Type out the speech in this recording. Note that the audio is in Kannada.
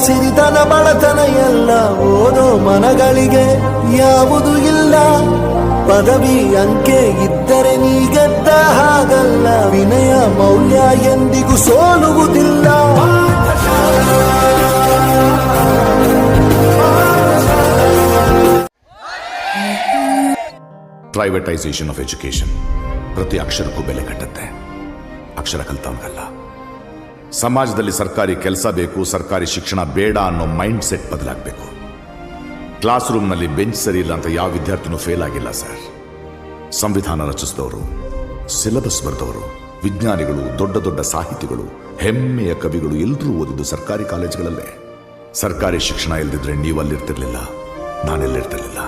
ಸಿರಿತನ ಬಡತನ ಎಲ್ಲ ಓದೋ ಮನಗಳಿಗೆ ಯಾವುದು ಇಲ್ಲ. ಪದವಿ ಅಂಕೆ ಇದ್ದರೆ ನೀ ಗೆದ್ದ ಹಾಗಲ್ಲ. ವಿನಯ ಮೌಲ್ಯ ಎಂದಿಗೂ ಸೋಲುವುದಿಲ್ಲ. ಪ್ರೈವೇಟೈಸೇಷನ್ ಆಫ್ ಎಜುಕೇಶನ್ ಪ್ರತಿ ಅಕ್ಷರಕ್ಕೂ ಬೆಲೆ ಕಟ್ಟುತ್ತೆ. ಅಕ್ಷರ ಕಲ್ತವನಿಗಲ್ಲ. ಸಮಾಜದಲ್ಲಿ ಸರ್ಕಾರಿ ಕೆಲಸ ಬೇಕು, ಸರ್ಕಾರಿ ಶಿಕ್ಷಣ ಬೇಡ ಅನ್ನೋ ಮೈಂಡ್ ಸೆಟ್ ಬದಲಾಗಬೇಕು. ಕ್ಲಾಸ್ ರೂಮ್ನಲ್ಲಿ ಬೆಂಚ್ ಸರಿ ಇಲ್ಲ ಅಂತ ಯಾವ ವಿದ್ಯಾರ್ಥಿನೂ ಫೇಲ್ ಆಗಿಲ್ಲ ಸರ್ ಸಂವಿಧಾನ ರಚಿಸಿದವರು ಸಿಲೆಬಸ್ ಬರೆದವರು, ವಿಜ್ಞಾನಿಗಳು, ದೊಡ್ಡ ದೊಡ್ಡ ಸಾಹಿತಿಗಳು, ಹೆಮ್ಮೆಯ ಕವಿಗಳು ಎಲ್ಲರೂ ಓದಿದ್ದು ಸರ್ಕಾರಿ ಕಾಲೇಜ್ಗಳಲ್ಲೇ ಸರ್ಕಾರಿ ಶಿಕ್ಷಣ ಇಲ್ದಿದ್ರೆ ನೀವು ಅಲ್ಲಿರ್ತಿರ್ಲಿಲ್ಲ ನಾನೆಲ್ಲಿರ್ತಿರ್ಲಿಲ್ಲ.